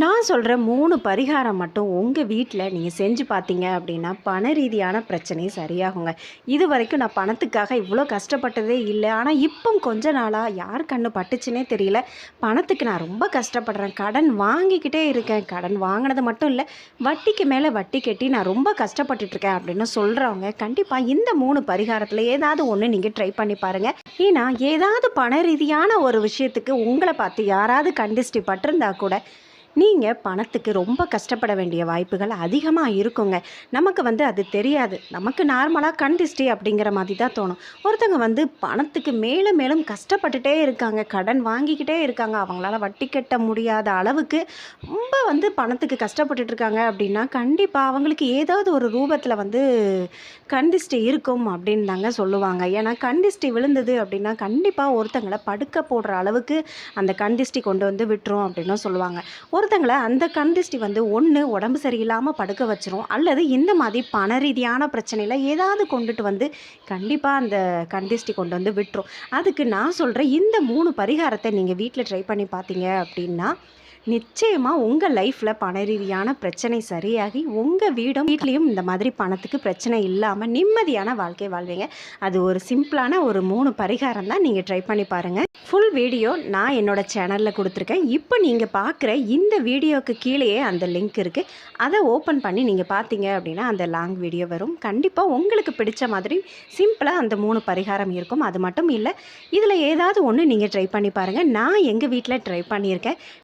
நான் சொல்கிற மூணு பரிகாரம் மட்டும் உங்கள் வீட்டில் நீங்கள் செஞ்சு பார்த்தீங்க அப்படின்னா பண ரீதியான பிரச்சனை சரியாகுங்க. இது வரைக்கும் நான் பணத்துக்காக இவ்வளோ கஷ்டப்பட்டதே இல்லை. ஆனால் இப்போ கொஞ்ச நாளாக யார் கண்ணு பட்டுச்சுன்னே தெரியல. பணத்துக்கு நான் ரொம்ப கஷ்டப்படுறேன். கடன் வாங்கிக்கிட்டே இருக்கேன். கடன் வாங்கினது மட்டும் இல்லை வட்டிக்கு மேலே வட்டி கட்டி நான் ரொம்ப கஷ்டப்பட்டுட்ருக்கேன் அப்படின்னு சொல்கிறவங்க கண்டிப்பாக இந்த மூணு பரிகாரத்தில் ஏதாவது ஒன்று நீங்கள் ட்ரை பண்ணி பாருங்கள் ஏன்னா ஏதாவது பண ரீதியான ஒரு விஷயத்துக்கு உங்களை பார்த்து யாராவது கண்டிஸ்டி பட்டிருந்தா கூட நீங்கள் பணத்துக்கு ரொம்ப கஷ்டப்பட வேண்டிய வாய்ப்புகள் அதிகமாக இருக்குங்க. நமக்கு வந்து அது தெரியாது. நமக்கு நார்மலாக கண் திஷ்டி அப்படிங்கிற மாதிரி தான் தோணும். ஒருத்தங்க வந்து பணத்துக்கு மேலும் மேலும் கஷ்டப்பட்டுட்டே இருக்காங்க. கடன் வாங்கிக்கிட்டே இருக்காங்க. அவங்களால வட்டி கட்ட முடியாத அளவுக்கு ரொம்ப வந்து பணத்துக்கு கஷ்டப்பட்டுட்டு இருக்காங்க அப்படின்னா கண்டிப்பாக அவங்களுக்கு ஏதாவது ஒரு ரூபத்தில் வந்து கண் திஷ்டி இருக்கும் அப்படின்னு தாங்க சொல்லுவாங்க. ஏன்னா கண் திஷ்டி விழுந்தது அப்படின்னா கண்டிப்பாக ஒருத்தங்களை படுக்க போடுற அளவுக்கு அந்த கண் திஷ்டி கொண்டு வந்து விட்டுரும் அப்படின்னும் சொல்லுவாங்க. ஒருத்தங்களை அந்த கண் திருஷ்டி வந்து ஒன்று உடம்பு சரியில்லாமல் படுக்க வச்சிரும் அல்லது இந்த மாதிரி பண ரீதியான பிரச்சனையில் ஏதாவது கொண்டுட்டு வந்து கண்டிப்பாக அந்த கண் திருஷ்டி கொண்டு வந்து விட்டுரும். அதுக்கு நான் சொல்கிறேன் இந்த மூணு பரிகாரத்தை நீங்கள் வீட்டில் ட்ரை பண்ணி பார்த்தீங்க அப்படின்னா நிச்சயமாக உங்கள் லைஃப்பில் பண ரீதியான பிரச்சனை சரியாகி உங்கள் வீடும் வீட்லேயும் இந்த மாதிரி பணத்துக்கு பிரச்சனை இல்லாமல் நிம்மதியான வாழ்க்கை வாழ்வீங்க. அது ஒரு சிம்பிளான ஒரு மூணு பரிகாரம் தான் நீங்கள் ட்ரை பண்ணி பாருங்கள் ஃபுல் வீடியோ நான் என்னோட சேனலில் கொடுத்துருக்கேன். இப்போ நீங்கள் பார்க்குற இந்த வீடியோவுக்கு கீழேயே அந்த லிங்க் இருக்குது அதை ஓப்பன் பண்ணி நீங்கள் பார்த்தீங்க அப்படின்னா அந்த லாங் வீடியோ வரும். கண்டிப்பாக உங்களுக்கு பிடிச்ச மாதிரி சிம்பிளாக அந்த மூணு பரிகாரம் இருக்கும். அது மட்டும் இல்லை இதில் ஏதாவது ஒன்று நீங்கள் ட்ரை பண்ணி பாருங்கள் நான் எங்கள் வீட்டில் ட்ரை பண்ணியிருக்கேன்.